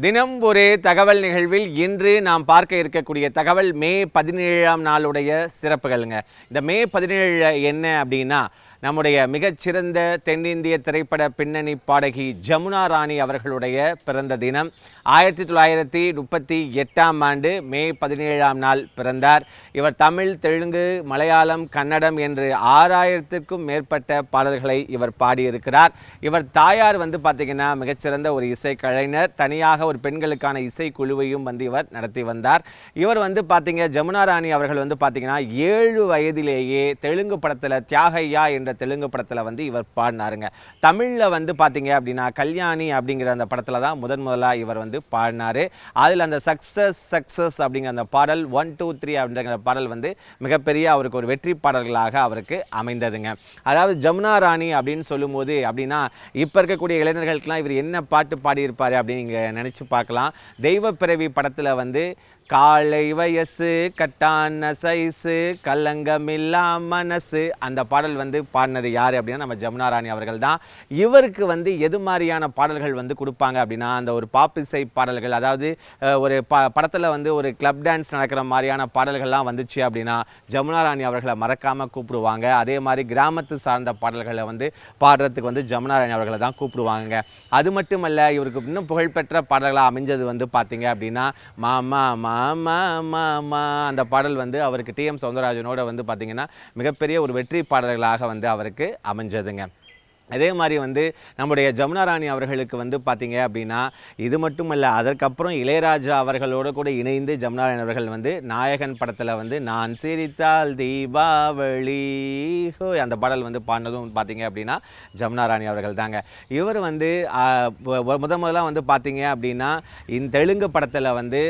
தினம் ஒரு தகவல் நிகழ்வில் இன்று நாம் பார்க்க இருக்கக்கூடிய தகவல் மே பதினேழாம் நாளுடைய சிறப்புகள்ங்க. இந்த மே பதினேழு என்ன அப்படின்னா நம்முடைய மிகச்சிறந்த தென்னிந்திய திரைப்பட பின்னணி பாடகி ஜமுனா ராணி அவர்களுடைய பிறந்த தினம். ஆயிரத்தி தொள்ளாயிரத்தி முப்பத்தி எட்டாம் ஆண்டு மே பதினேழாம் நாள் பிறந்தார். இவர் தமிழ் தெலுங்கு மலையாளம் கன்னடம் என்று ஆறாயிரத்திற்கும் மேற்பட்ட பாடல்களை இவர் பாடியிருக்கிறார். இவர் தாயார் வந்து பார்த்திங்கன்னா மிகச்சிறந்த ஒரு இசைக்கலைஞர். தனியாக ஒரு பெண்களுக்கான இசைக்குழுவையும் வந்து இவர் நடத்தி வந்தார். இவர் வந்து பார்த்தீங்க ஜமுனா ராணி அவர்கள் வந்து பார்த்தீங்கன்னா ஏழு வயதிலேயே தெலுங்கு படத்தில் தியாகையா என்ற தெலுங்கு படத்தில் வந்து இவர் பாடினாருங்க. தமிழில் வந்து பார்த்தீங்க அப்படின்னா கல்யாணி அப்படிங்கிற அந்த படத்தில் தான் முதன் முதலாக இவர் வந்து பாடினார். அதில் அந்த சக்ஸஸ் சக்ஸஸ் அப்படிங்கிற அந்த பாடல் ஒன் டூ த்ரீ அப்படிங்கிற பாடல் வந்து மிகப்பெரிய அவருக்கு ஒரு வெற்றி பாடல்களாக அவருக்கு அமைந்ததுங்க. அதாவது ஜமுனா ராணி அப்படின்னு சொல்லும்போது அப்படின்னா இப்போ இருக்கக்கூடிய இளைஞர்களுக்கெல்லாம் இவர் என்ன பாட்டு பாடியிருப்பார் அப்படின்னு நீங்கள் நினச்சி பார்க்கலாம். தெய்வ பிறவி படத்தில் வந்து காலை வயசு கட்டான சைஸு கல்லங்கமில்லா மனசு. அந்த பாடல் வந்து பாடினது யார் அப்படின்னா நம்ம ஜமுனா ராணி அவர்கள் தான் இவருக்கு வந்து எது மாதிரியான பாடல்கள் வந்து கொடுப்பாங்க அப்படின்னா அந்த ஒரு பாப்பிசை இசை பாடல்கள் அதாவது ஒரு ப படத்தில் வந்து ஒரு கிளப் டான்ஸ் நடக்கிற மாதிரியான பாடல்கள்லாம் வந்துச்சு அப்படின்னா ஜமுனா ராணி அவர்களை மறக்காமல் கூப்பிடுவாங்க. அதே மாதிரி கிராமத்து சார்ந்த பாடல்களை வந்து பாடுறதுக்கு வந்து ஜமுனா ராணி அவர்களை தான் கூப்பிடுவாங்க அது மட்டுமல்ல இவருக்கு இன்னும் புகழ்பெற்ற பாடல்களாக அமைஞ்சது வந்து பார்த்தீங்க அப்படின்னா மாமா மாமா மாமா அந்த பாடல் வந்து அவருக்கு டி எம் சௌந்தரராஜனோட வந்து பார்த்தீங்கன்னா மிகப்பெரிய ஒரு வெற்றி பாடல்களாக வந்து அவருக்கு அமைஞ்சதுங்க. அதே மாதிரி வந்து நம்முடைய ஜமுனா ராணி அவர்களுக்கு வந்து பார்த்தீங்க அப்படின்னா இது மட்டுமல்ல அதற்கப்புறம் இளையராஜா அவர்களோடு கூட இணைந்து ஜமுனா ராணி அவர்கள் வந்து நாயகன் படத்தில் வந்து நான் சிரித்தால் தீபாவளி ஹோ அந்த பாடல் வந்து பாடினதும் பார்த்தீங்க அப்படின்னா ஜமுனா ராணி அவர்கள் தாங்க. இவர் வந்து முத முதலாக வந்து பார்த்தீங்க அப்படின்னா இந்த தெலுங்கு படத்தில் வந்து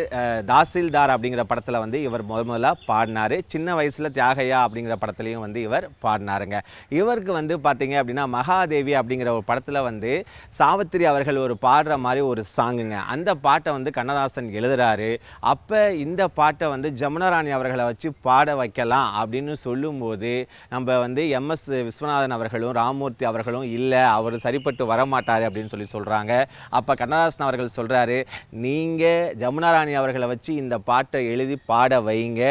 தாசில்தார் அப்படிங்கிற படத்தில் வந்து இவர் முத முதலாக பாடினார். சின்ன வயசில் தியாகையா அப்படிங்கிற படத்துலையும் வந்து இவர் பாடினாருங்க. இவருக்கு வந்து பார்த்தீங்க அப்படின்னா மகா மகாதேவி அப்படிங்கிற ஒரு படத்தில் வந்து சாவித்திரி அவர்கள் ஒரு பாடுற மாதிரி ஒரு சாங்குங்க அந்த பாட்டை வந்து கண்ணதாசன் எழுதுறாரு. அப்போ இந்த பாட்டை வந்து ஜமுனராணி அவர்களை வச்சு பாட வைக்கலாம் அப்படின்னு சொல்லும்போது நம்ம வந்து எம்எஸ் விஸ்வநாதன் அவர்களும் ராமூர்த்தி அவர்களும் இல்லை அவர் சரிப்பட்டு வரமாட்டார் அப்படின்னு சொல்லி சொல்கிறாங்க அப்போ கண்ணதாசன் அவர்கள் சொல்கிறாரு நீங்கள் ஜமுனாராணி அவர்களை வச்சு இந்த பாட்டை எழுதி பாட வைங்க.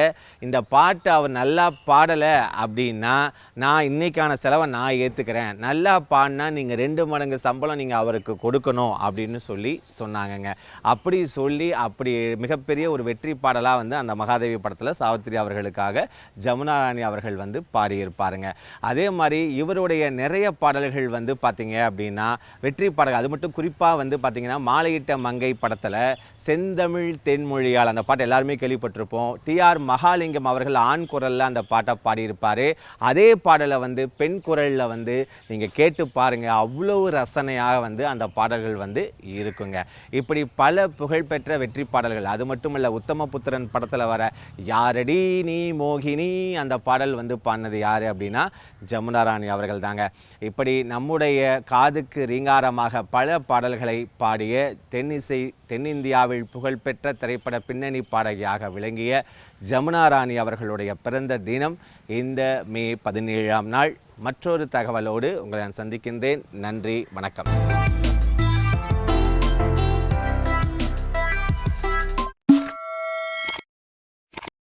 இந்த பாட்டை அவர் நல்லா பாடலை அப்படின்னா நான் இன்னைக்கான செலவை நான் ஏற்றுக்கிறேன் நல்லா பாடினா நீங்கள் ரெண்டு மடங்கு சம்பளம் நீங்கள் அவருக்கு கொடுக்கணும் அப்படின்னு சொல்லி சொன்னாங்கங்க. அப்படி சொல்லி அப்படி மிகப்பெரிய ஒரு வெற்றி பாடலாக வந்து அந்த மகாதேவி படத்தில் சாவித்திரி அவர்களுக்காக ஜமுனா ராணி அவர்கள் வந்து பாடியிருப்பாருங்க. அதே மாதிரி இவருடைய நிறைய பாடல்கள் வந்து பார்த்தீங்க அப்படின்னா வெற்றி பாடல்கள் அது மட்டும் குறிப்பாக வந்து பார்த்தீங்கன்னா மாலையிட்ட மங்கை படத்தில் செந்தமிழ் தென்மொழியால் அந்த பாட்டை எல்லாருமே கேள்விப்பட்டிருப்போம். டிஆர் மகாலிங்கம் அவர்கள் ஆண் குரலில் அந்த பாட்டை பாடியிருப்பார். அதே பாடலை வந்து பெண் குரலில் வந்து நீங்கள் கேட்டு பாருங்க அவ்வளவு ரசனையாக வந்து அந்த பாடல்கள் வந்து இருக்குங்க. இப்படி பல புகழ்பெற்ற வெற்றி பாடல்கள் அது மட்டும் இல்லை உத்தமபுத்திரன் படத்தில் வர யாரடி நீ மோகினி? அந்த பாடல் வந்து பாடினது யார் அப்படின்னா ஜமுனா ராணி அவர்கள் தாங்க. இப்படி நம்முடைய காதுக்கு ரீங்காரமாக பல பாடல்களை பாடிய தென்னிசை தென்னிந்தியாவில் புகழ்பெற்ற திரைப்பட பின்னணி பாடகியாக விளங்கிய ஜமுனா ராணி அவர்களுடைய பிறந்த தினம் இந்த மே பதினேழாம் நாள் மற்றொரு தகவலோடு உங்களை நான் சந்திக்கின்றேன். நன்றி வணக்கம்.